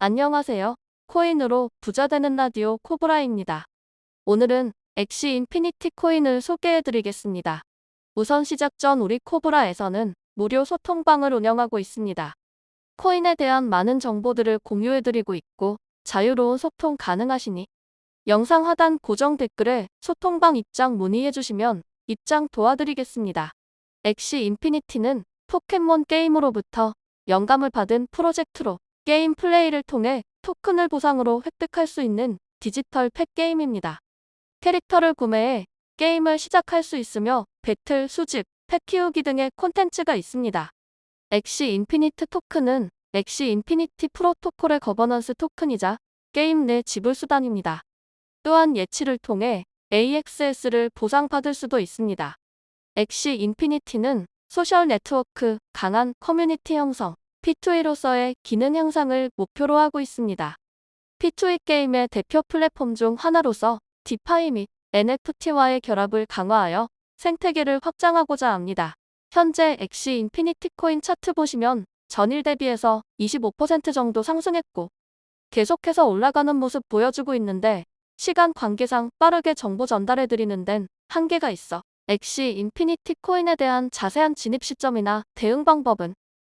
안녕하세요. 코인으로 부자되는 라디오 코브라입니다. 오늘은 엑시 인피니티 코인을 소개해 드리겠습니다. 우선 시작 전 우리 코브라에서는 무료 소통방을 운영하고 있습니다. 코인에 대한 많은 정보들을 공유해 드리고 있고 자유로운 소통 가능하시니 영상 하단 고정 댓글에 소통방 입장 문의해 주시면 입장 도와드리겠습니다. 엑시 인피니티는 포켓몬 게임으로부터 영감을 받은 프로젝트로 게임 플레이를 통해 토큰을 보상으로 획득할 수 있는 디지털 펫 게임입니다. 캐릭터를 구매해 게임을 시작할 수 있으며 배틀, 수집, 펫 키우기 등의 콘텐츠가 있습니다. 엑시 인피니트 토큰은 엑시 인피니티 프로토콜의 거버넌스 토큰이자 게임 내 지불 수단입니다. 또한 예치를 통해 AXS를 보상받을 수도 있습니다. 엑시 인피니티는 소셜 네트워크, 강한 커뮤니티 형성, P2E로서의 기능 향상을 목표로 하고 있습니다. P2E 게임의 대표 플랫폼 중 하나로서 디파이 및 NFT와의 결합을 강화하여 생태계를 확장하고자 합니다. 현재 엑시 인피니티 코인 차트 보시면 전일 대비해서 25% 정도 상승했고 계속해서 올라가는 모습 보여주고 있는데 시간 관계상 빠르게 정보 전달해 드리는 데는 한계가 있어 엑시 인피니티 코인에 대한 자세한 진입 시점이나 대응 방법은